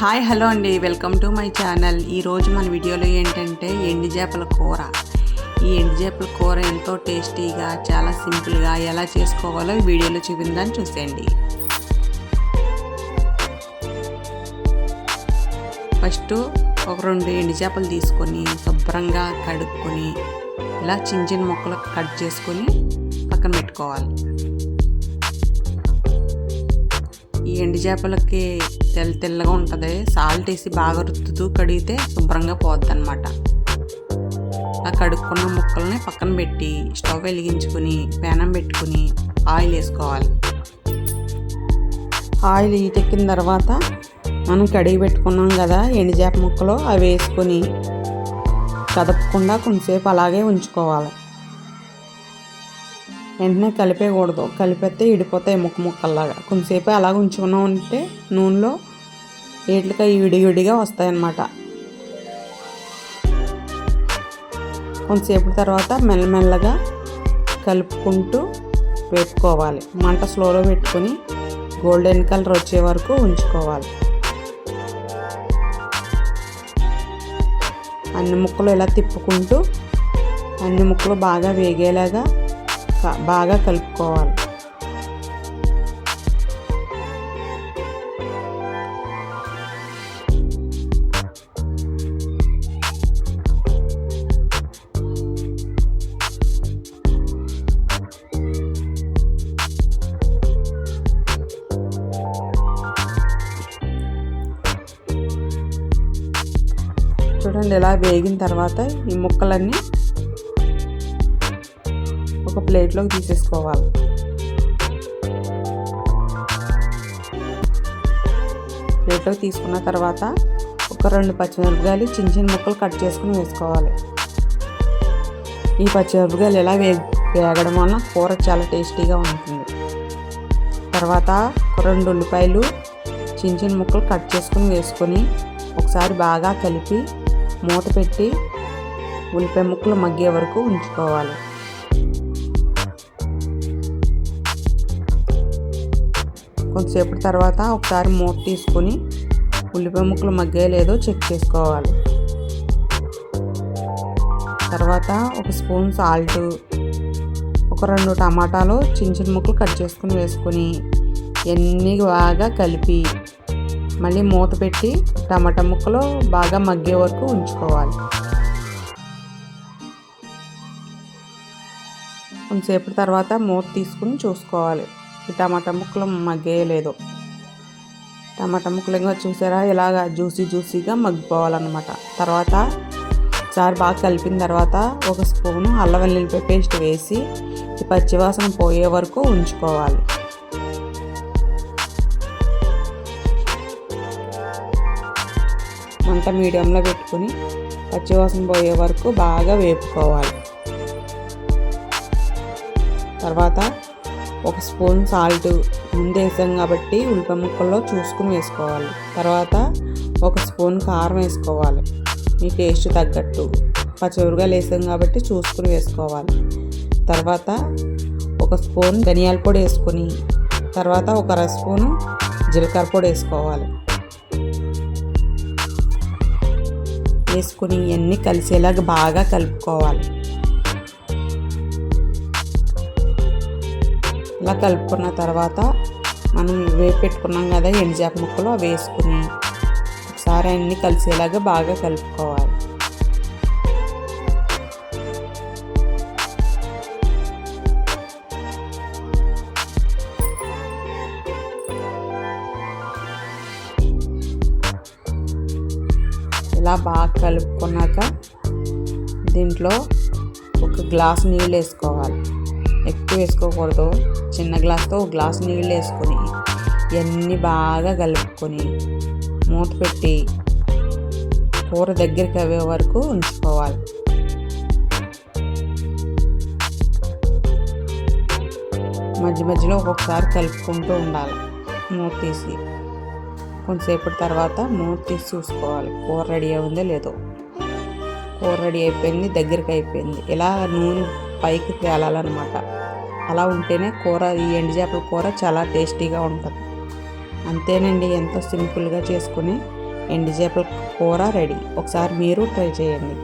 Hi hello అండి. Welcome to my channel. ఈరోజు మన వీడియోలో ఏంటంటే ఎండి చేపల కూర. ఈ ఎండి చేపల కూర ఎంతో టేస్టీగా చాలా సింపుల్గా ఎలా చేసుకోవాలో ఈ వీడియోలో చూపిందని చూసేయండి. ఫస్ట్ ఒక రెండు ఎండి చేపలు తీసుకొని శుభ్రంగా కడుక్కొని ఇలా చిన్న చిన్న ముక్కలు కట్ చేసుకొని పక్కన పెట్టుకోవాలి. ఈ ఎండు చేపలకి తెల్ల తెల్లగా ఉంటుంది. సాల్ట్ వేసి బాగా రుద్దుతూ కడిగితే శుభ్రంగా పోద్ది అనమాట ఆ కడుక్కున్న ముక్కల్ని పక్కన పెట్టి స్టవ్ వెలిగించుకుని పేనం పెట్టుకుని ఆయిల్ వేసుకోవాలి. ఆయిల్ ఈటెక్కిన తర్వాత మనం కడిగి పెట్టుకున్నాం కదా ఎండు చేప ముక్కలు అవి వేసుకొని కదపకుండా కొంతసేపు అలాగే ఉంచుకోవాలి. వెంటనే కలిపేయకూడదు. కలిపేస్తే ఇడిపోతాయి ముక్క ముక్కల్లాగా. కొంతసేపు అలాగ ఉంచుకున్నాం అంటే నూనెలో వీటికి విడివిడిగా వస్తాయన్నమాట. కొంతసేపు తర్వాత మెల్లమెల్లగా కలుపుకుంటూ వేపుకోవాలి మంట స్లోలో పెట్టుకొని గోల్డెన్ కలర్ వచ్చే వరకు ఉంచుకోవాలి. అన్ని ముక్కలు ఇలా తిప్పుకుంటూ అన్ని ముక్కలు బాగా వేగేలాగా బాగా కలుపుకోవాలి. చూడండి ఇలా వేగిన తర్వాత ఈ ముక్కలన్నీ ఒక ప్లేట్లోకి తీసేసుకోవాలి. ప్లేట్లోకి తీసుకున్న తర్వాత ఒక రెండు పచ్చిమిరపకాయలు చిన్న చిన్న ముక్కలు కట్ చేసుకుని వేసుకోవాలి. ఈ పచ్చిమిరపకాయలు ఎలా వే వేగడం వలన కూర చాలా టేస్టీగా ఉంటుంది. తర్వాత రెండు ఉల్లిపాయలు చిన్న చిన్న ముక్కలు కట్ చేసుకుని వేసుకొని ఒకసారి బాగా కలిపి మూత పెట్టి ఉల్లిపాయ ముక్కలు మగ్గే వరకు ఉంచుకోవాలి. కొంతసేపటి తర్వాత ఒకసారి మూత తీసుకొని ఉల్లిపాయ ముక్కలు మగ్గే లేదో చెక్ చేసుకోవాలి. తర్వాత ఒక స్పూన్ సాల్ట్ ఒక రెండు టమాటాలు చిన్న చిన్న ముక్కలు కట్ చేసుకుని వేసుకొని ఎన్ని బాగా కలిపి మళ్ళీ మూత పెట్టి టమాటా ముక్కలు బాగా మగ్గే వరకు ఉంచుకోవాలి. కొంతసేపటి తర్వాత మూత తీసుకుని చూసుకోవాలి. ఈ టమాటా ముక్కలు మగ్గేయలేదు. టమాటా ముక్కలు ఇంకా చూసారా? ఇలాగ జ్యూసీ జ్యూసీగా మగ్గిపోవాలన్నమాట. తర్వాత సార్ బాగా కలిపిన తర్వాత ఒక స్పూను అల్లం వెల్లుల్లిపాయ పేస్ట్ వేసి ఈ పచ్చివాసన పోయే వరకు ఉంచుకోవాలి. మంట మీడియంలో పెట్టుకుని పచ్చివాసన పోయే వరకు బాగా వేపుకోవాలి. తర్వాత ఒక స్పూన్ సాల్ట్ ముందు వేసాం కాబట్టి ఉల్లిపాయ ముక్కల్లో చూసుకుని వేసుకోవాలి. తర్వాత ఒక స్పూన్ కారం వేసుకోవాలి. మీ టేస్ట్ తగ్గట్టు. పచ్చిమిరపకాయలు వేసాం కాబట్టి చూసుకుని వేసుకోవాలి. తర్వాత ఒక స్పూన్ ధనియాల పొడి వేసుకొని తర్వాత ఒక అర స్పూన్ జీలకర్ర పొడి వేసుకోవాలి. వేసుకుని ఇవన్నీ కలిసేలాగా బాగా కలుపుకోవాలి. ఇలా కలుపుకున్న తర్వాత మనం వేపు పెట్టుకున్నాం కదా ఎండుజాప ముక్కలు అవి వేసుకుని ఒకసారి అన్నీ కలిసేలాగా బాగా కలుపుకోవాలి. ఇలా బాగా కలుపుకున్నాక దీంట్లో ఒక గ్లాస్ నీళ్ళు వేసుకోవాలి. ఎక్కువ వేసుకోకూడదు. చిన్న గ్లాస్తో ఒక గ్లాస్ నీళ్ళు వేసుకొని ఇవన్నీ బాగా కలుపుకొని మూత పెట్టి కూర దగ్గరికి అవే వరకు ఉంచుకోవాలి. మధ్య మధ్యలో ఒక్కొక్కసారి కలుపుకుంటూ ఉండాలి. మూత తీసి కొంతసేపటి తర్వాత మూత తీసి చూసుకోవాలి. కూర రెడీ అయిందో లేదో. కూర రెడీ అయిపోయింది దగ్గరికి అయిపోయింది. ఇలా నూనె పైకి తేలాలన్నమాట. అలా ఉంటేనే కూర ఈ ఎండు చేపల కూర చాలా టేస్టీగా ఉంటుంది. అంతేనండి ఎంతో సింపుల్గా చేసుకుని ఎండు చేపల కూర రెడీ. ఒకసారి మీరు ట్రై చేయండి.